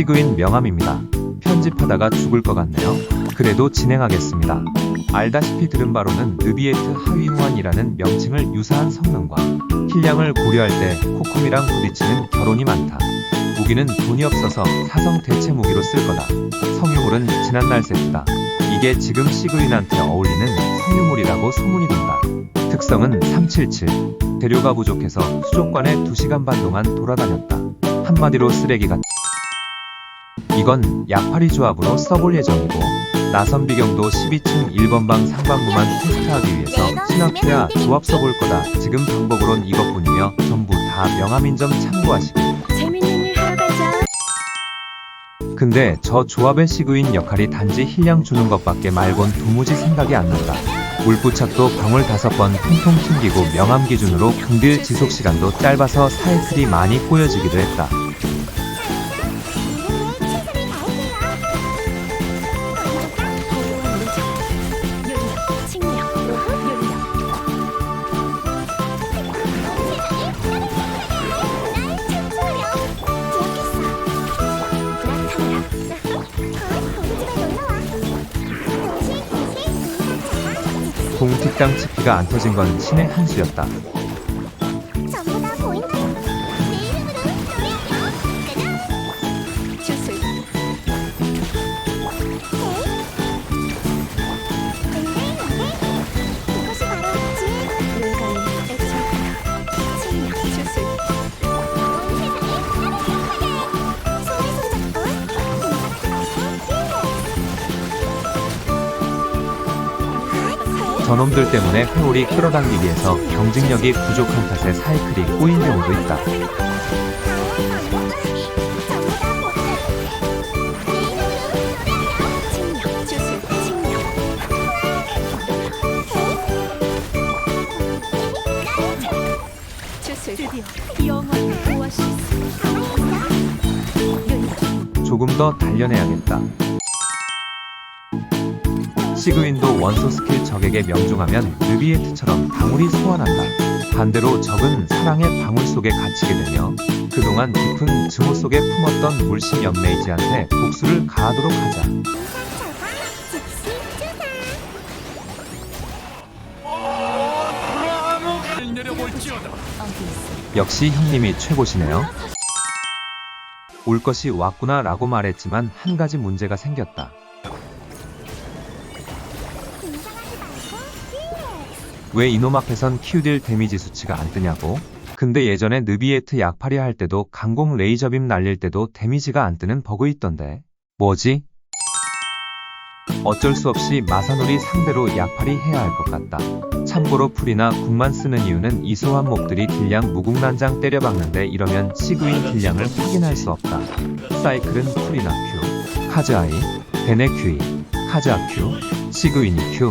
시그윈 명함입니다. 편집하다가 죽을 것 같네요. 그래도 진행하겠습니다. 알다시피 들은 바로는 느비에트 하위호환이라는 명칭을 유사한 성능과 힐량을 고려할 때 코콤이랑 부딪히는 결혼이 많다. 무기는 돈이 없어서 사성 대체 무기로 쓸 거다. 성유물은 지난날 세트다. 이게 지금 시그윈한테 어울리는 성유물이라고 소문이 돈다. 특성은 377. 재료가 부족해서 수족관에 2시간 반 동안 돌아다녔다. 한마디로 쓰레기 같다. 이건 약파리 조합으로 써볼 예정이고 나선 비경도 12층 1번 방 상반부만 테스트하기 위해서 시나피아 조합 써볼 거다. 지금 방법으론 이것뿐이며 전부 다 명함인 점 참고하시기. 재밌는 일 하러 가자. 근데 저 조합의 시그윈 역할이 단지 힐량 주는 것밖에 말곤 도무지 생각이 안 난다. 물부착도 방울 다섯 번 통통 튕기고 명암 기준으로 긍딜 지속 시간도 짧아서 사이클이 많이 꼬여지기도 했다. 공틱당 치피가 안 터진 건 신의 한 수였다. 저놈들 때문에 회오리 끌어당기기에서 경직력이 부족한 탓에 사이클이 꼬인 경우도 있다. 조금 더 단련해야겠다. 시그윈도 원소 스킬 적에게 명중하면 느비에트처럼 방울이 소환한다. 반대로 적은 사랑의 방울 속에 갇히게 되며 그동안 깊은 증오 속에 품었던 물심 연메이지한테 복수를 가하도록 하자. 역시 형님이 최고시네요. 올 것이 왔구나 라고 말했지만 한 가지 문제가 생겼다. 왜 이놈 앞에선 키우딜 데미지 수치가 안 뜨냐고? 근데 예전에 느비에트 약팔이 할 때도 강공 레이저빔 날릴 때도 데미지가 안 뜨는 버그 있던데. 뭐지? 어쩔 수 없이 마사놀이 상대로 약팔이 해야 할 것 같다. 참고로 풀이나 궁만 쓰는 이유는 이소한 몹들이 딜량 무궁난장 때려박는데 이러면 시그윈 딜량을 확인할 수 없다. 사이클은 풀이나 큐, 카즈 아이, 베네 큐이, 카즈 아큐, 시그윈이 큐,